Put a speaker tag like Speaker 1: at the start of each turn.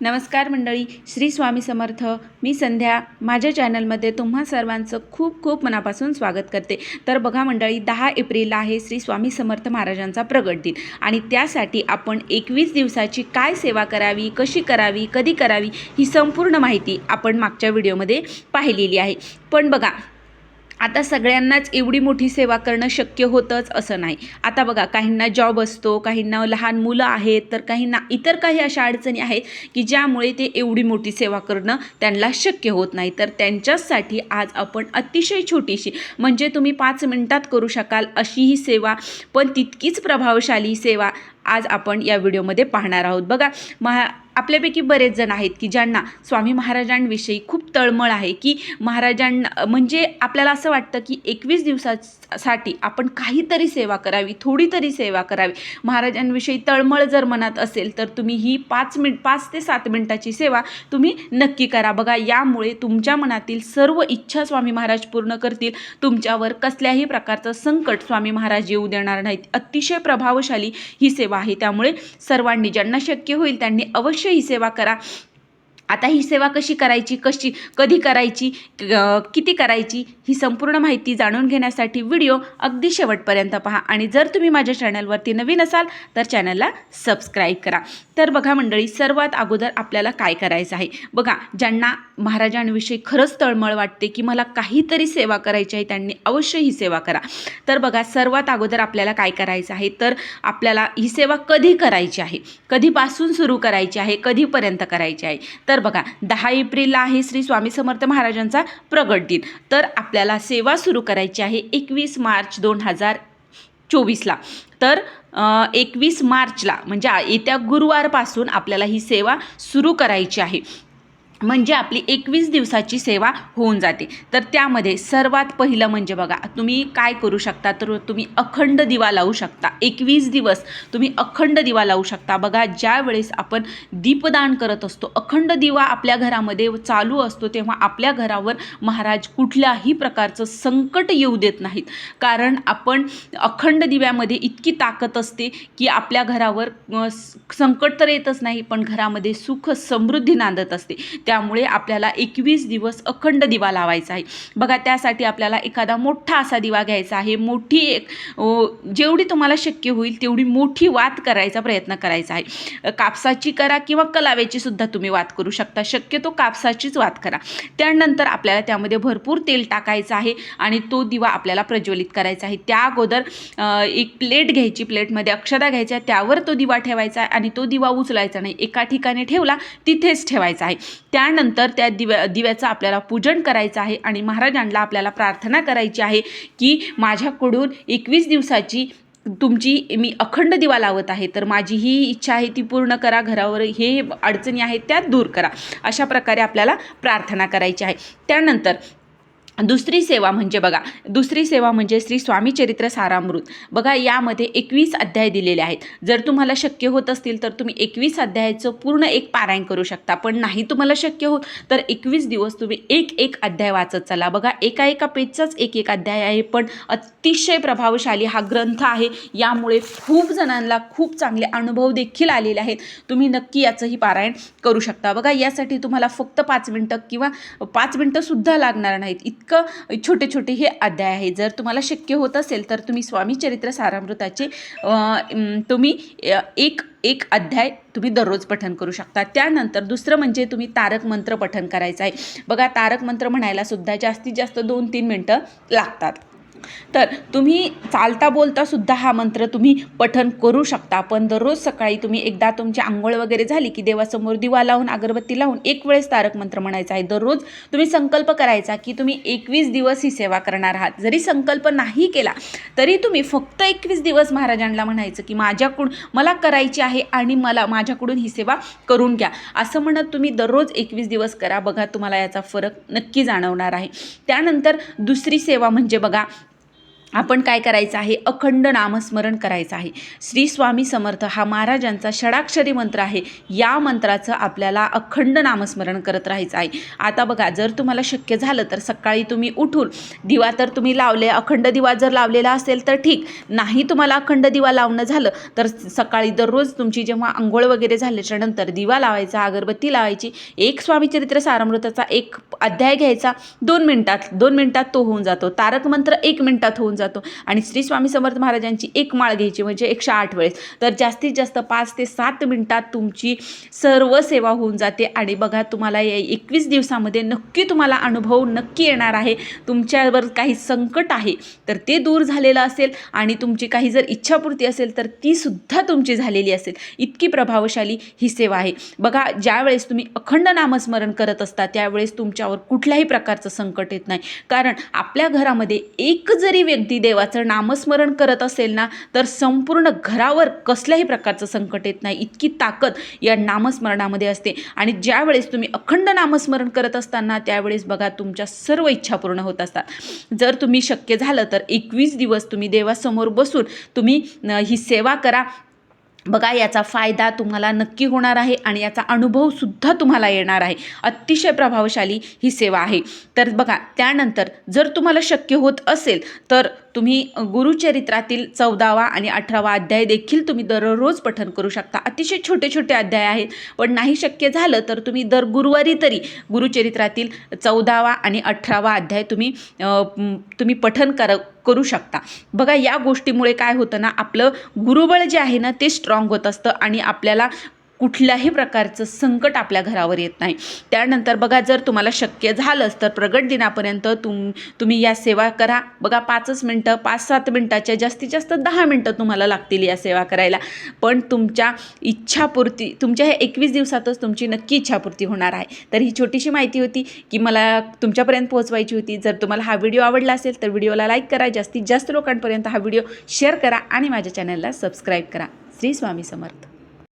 Speaker 1: नमस्कार मंडळी श्री स्वामी समर्थ. मी संध्या. माझ्या चॅनलमध्ये तुम्हा सर्वांचं खूप खूप मनापासून स्वागत करते. तर बघा मंडळी दहा एप्रिलला आहे श्री स्वामी समर्थ महाराजांचा प्रगट दिन. आणि त्यासाठी आपण एकवीस दिवसाची काय सेवा करावी कशी करावी कधी करावी ही संपूर्ण माहिती आपण मागच्या व्हिडिओमध्ये पाहिलेली आहे. पण बघा आता सगळ्यांनाच एवढी मोठी सेवा करणं शक्य होतंच असं नाही. आता बघा काहींना जॉब असतो काहींना लहान मुलं आहेत तर काहींना इतर काही अशा अडचणी आहेत की ज्यामुळे ते एवढी मोठी सेवा करणं त्यांना शक्य होत नाही. तर त्यांच्यासाठी आज आपण अतिशय छोटीशी म्हणजे तुम्ही पाच मिनटात करू शकाल अशी ही सेवा पण तितकीच प्रभावशाली सेवा आज आपण या व्हिडिओमध्ये पाहणार आहोत. बघा महा आपल्यापैकी बरेच जण आहेत की ज्यांना स्वामी महाराजांविषयी खूप तळमळ आहे की महाराजांना म्हणजे आपल्याला असं वाटतं की एकवीस दिवसासाठी आपण काहीतरी सेवा करावी थोडी तरी सेवा करावी. महाराजांविषयी तळमळ जर मनात असेल तर तुम्ही ही पाच मिनिट पाच ते सात मिनिटाची सेवा तुम्ही नक्की करा. बघा यामुळे तुमच्या मनातील सर्व इच्छा स्वामी महाराज पूर्ण करतील. तुमच्यावर कसल्याही प्रकारचं संकट स्वामी महाराज येऊ देणार नाहीत. अतिशय प्रभावशाली ही सेवा आहे. त्यामुळे सर्वांनी ज्यांना शक्य होईल त्यांनी अवश्य ही सेवा करा. आता ही सेवा कशी करायची कशी कधी करायची किती करायची ही संपूर्ण माहिती जाणून घेण्यासाठी व्हिडिओ अगदी शेवटपर्यंत पहा. आणि जर तुम्ही माझ्या चॅनलवरती नवीन असाल तर चॅनलला सबस्क्राईब करा. तर बघा मंडळी सर्वात अगोदर आपल्याला काय करायचं आहे? बघा ज्यांना महाराजांविषयी खरंच तळमळ वाटते की मला काहीतरी सेवा करायची आहे त्यांनी अवश्य ही सेवा करा. तर बघा सर्वात अगोदर आपल्याला काय करायचं आहे? तर आपल्याला ही सेवा कधी करायची आहे? कधीपासून सुरू करायची आहे? कधीपर्यंत करायची आहे? तर तर बघा दहा एप्रिलला आहे श्री स्वामी समर्थ महाराजांचा प्रगट दिन. तर आपल्याला सेवा सुरू करायची आहे एकवीस मार्च दोन हजार चोवीसला. तर एकवीस मार्चला म्हणजे येत्या गुरुवारपासून आपल्याला ही सेवा सुरू करायची आहे. म्हणजे आपली एकवीस दिवसाची सेवा होऊन जाते. तर त्यामध्ये सर्वात पहिलं म्हणजे बघा तुम्ही काय करू शकता? तर तुम्ही अखंड दिवा लावू शकता. एकवीस दिवस तुम्ही अखंड दिवा लावू शकता. बघा ज्या वेळेस आपण दीपदान करत असतो अखंड दिवा आपल्या घरामध्ये चालू असतो तेव्हा आपल्या घरावर महाराज कुठल्याही प्रकारचं संकट येऊ देत नाहीत. कारण आपण अखंड दिव्यामध्ये इतकी ताकद असते की आपल्या घरावर संकट तर येतच नाही पण घरामध्ये सुख समृद्धी नांदत असते. त्या त्यामुळे आपल्याला एकवीस दिवस अखंड दिवा लावायचा आहे. बघा त्यासाठी आपल्याला एखादा मोठा असा दिवा घ्यायचा आहे. मोठी एक जेवढी तुम्हाला शक्य होईल तेवढी मोठी वात करायचा प्रयत्न करायचा आहे. कापसाची करा किंवा कलाव्याची सुद्धा तुम्ही वात करू शकता. शक्यतो कापसाचीच वात करा. त्यानंतर आपल्याला त्यामध्ये भरपूर तेल टाकायचं आहे आणि तो दिवा आपल्याला प्रज्वलित करायचा आहे. त्या अगोदर एक प्लेट घ्यायची. प्लेटमध्ये अक्षदा घ्यायच्या. त्यावर तो दिवा ठेवायचा आहे आणि तो दिवा उचलायचा नाही. एका ठिकाणी ठेवला तिथेच ठेवायचा आहे. त्या त्यानंतर त्या दिव्या दिव्याचं आपल्याला पूजन करायचं आहे आणि महाराजांना आपल्याला प्रार्थना करायची आहे की माझ्याकडून एकवीस दिवसाची तुमची मी अखंड दिवा लावत आहे. तर माझी ही इच्छा आहे ती पूर्ण करा घरावर हे अडचणी आहेत त्या दूर करा. अशा प्रकारे आपल्याला प्रार्थना करायची आहे. त्यानंतर दुसरी सेवा म्हणजे बघा दुसरी सेवा म्हणजे श्री स्वामी चरित्र सारामृत. बघा यामध्ये एकवीस अध्याय दिलेले आहेत. जर तुम्हाला शक्य होत असतील तर तुम्ही एकवीस अध्यायाचं पूर्ण एक पारायण करू शकता. पण नाही तुम्हाला शक्य होत तर एकवीस दिवस तुम्ही एक एक अध्याय वाचत चला. बघा एका एका पेजचाच एक एक अध्याय आहे पण अतिशय प्रभावशाली हा ग्रंथ आहे. यामुळे खूप जणांना खूप चांगले अनुभव देखील आलेले आहेत. तुम्ही नक्की याचंही पारायण करू शकता. बघा यासाठी तुम्हाला फक्त पाच मिनटं किंवा पाच मिनटंसुद्धा लागणार नाहीत. इतकं छोटे छोटे हे अध्याय आहे. जर तुम्हाला शक्य होत असेल तर तुम्ही स्वामी चरित्र सारामृताचे तुम्ही एक एक अध्याय तुम्ही दररोज पठन करू शकता. त्यानंतर दुसरं म्हणजे तुम्ही तारक मंत्र पठन करायचं आहे. बघा तारक मंत्र म्हणायला सुद्धा जास्तीत जास्त दोन तीन मिनटं लागतात. तर तुम्ही चालता बोलता सुद्धा हा मंत्र तुम्ही पठन करू शकता. पण दररोज सकाळी तुम्ही एकदा तुमची आंघोळ वगैरे झाली की देवासमोर दिवा लावून अगरबत्ती लावून एक वेळेस तारक मंत्र म्हणायचा आहे. दररोज तुम्ही संकल्प करायचा की तुम्ही एकवीस दिवस ही सेवा करणार आहात. जरी संकल्प नाही केला तरी तुम्ही फक्त एकवीस दिवस महाराजांना म्हणायचं की माझ्याकडून मला करायची आहे आणि मला माझ्याकडून ही सेवा करून घ्या. असं म्हणत तुम्ही दररोज एकवीस दिवस करा. बघा तुम्हाला याचा फरक नक्की जाणवणार आहे. त्यानंतर दुसरी सेवा म्हणजे बघा आपण काय करायचं आहे? अखंड नामस्मरण करायचं आहे. श्री स्वामी समर्थ हा महाराजांचा षडाक्षरी मंत्र आहे. या मंत्राचं आपल्याला अखंड नामस्मरण करत राहायचं आहे. आता बघा जर तुम्हाला शक्य झालं तर सकाळी तुम्ही उठून दिवा तर तुम्ही लावले अखंड दिवा जर लावलेला असेल तर ठीक. नाही तुम्हाला अखंड दिवा लावणं झालं तर सकाळी दररोज तुमची जेव्हा आंघोळ वगैरे झाल्याच्यानंतर दिवा लावायचा अगरबत्ती लावायची एक स्वामीचरित्र सारामृताचा एक अध्याय घ्यायचा. दोन मिनिटात दोन मिनिटात तो होऊन जातो. तारक मंत्र एक मिनिटात होऊन जातो. आणि श्री स्वामी समर्थ महाराजांची एक माळ घ्यायची म्हणजे एकशे आठ वेळेस. तर जास्तीत जास्त पाच ते सात मिनिटात तुमची सर्व सेवा होऊन जाते. आणि बघा तुम्हाला या एकवीस दिवसामध्ये नक्की तुम्हाला अनुभव नक्की येणार आहे. तुमच्यावर काही संकट आहे तर ते दूर झालेलं असेल. आणि तुमची काही जर इच्छापूर्ती असेल तर ती सुद्धा तुमची झालेली असेल. इतकी प्रभावशाली ही सेवा आहे. बघा ज्यावेळेस तुम्ही अखंड नामस्मरण करत असता त्यावेळेस तुमच्यावर कुठल्याही प्रकारचं संकट येत नाही. कारण आपल्या घरामध्ये एक जरी व्यक्ती देवाचं नामस्मरण करत असेल ना तर संपूर्ण घरावर कसल्याही प्रकारचं संकट येत नाही. इतकी ताकद या नामस्मरणामध्ये असते. आणि ज्यावेळेस तुम्ही अखंड नामस्मरण करत असताना त्यावेळेस बघा तुमच्या सर्व इच्छा पूर्ण होत असतात. जर तुम्ही शक्य झालं तर एकवीस दिवस तुम्ही देवासमोर बसून तुम्ही ही सेवा करा. बघा याचा फायदा तुम्हाला नक्की होणार आहे. आणि याचा अनुभवसुद्धा तुम्हाला येणार आहे. अतिशय प्रभावशाली ही सेवा आहे. तर बघा त्यानंतर जर तुम्हाला शक्य होत असेल तर तुम्ही गुरुचरित्रातील चौदावा आणि अठरावा अध्याय देखील तुम्ही दररोज पठन करू शकता. अतिशय छोटे छोटे अध्याय आहेत. पण नाही शक्य झालं तर तुम्ही दर गुरुवारी तरी गुरुचरित्रातील चौदावा आणि अठरावा अध्याय तुम्ही तुम्ही पठन कर करू शकता. बघा या गोष्टीमुळे काय होतं ना आपलं गुरुबळ जे आहे ना ते स्ट्रॉंग होत असतं आणि आपल्याला कुठल्याही प्रकारचं संकट आपल्या घरावर येत नाही. त्यानंतर बघा जर तुम्हाला शक्य झालंच तर प्रगट दिनापर्यंत तुम तुम्ही या सेवा करा. बघा पाचच मिनटं पाच सात मिनटाच्या जास्तीत जास्त दहा मिनटं तुम्हाला लागतील या सेवा करायला. पण तुमच्या इच्छापूर्ती तुमच्या ह्या एकवीस दिवसातच तुमची नक्की इच्छापूर्ती होणार आहे. तर ही छोटीशी माहिती होती की मला तुमच्यापर्यंत पोहोचवायची होती. जर तुम्हाला हा व्हिडिओ आवडला असेल तर व्हिडिओला लाईक करा. जास्तीत जास्त लोकांपर्यंत हा व्हिडिओ शेअर करा आणि माझ्या चॅनलला सबस्क्राईब करा. श्री स्वामी समर्थ.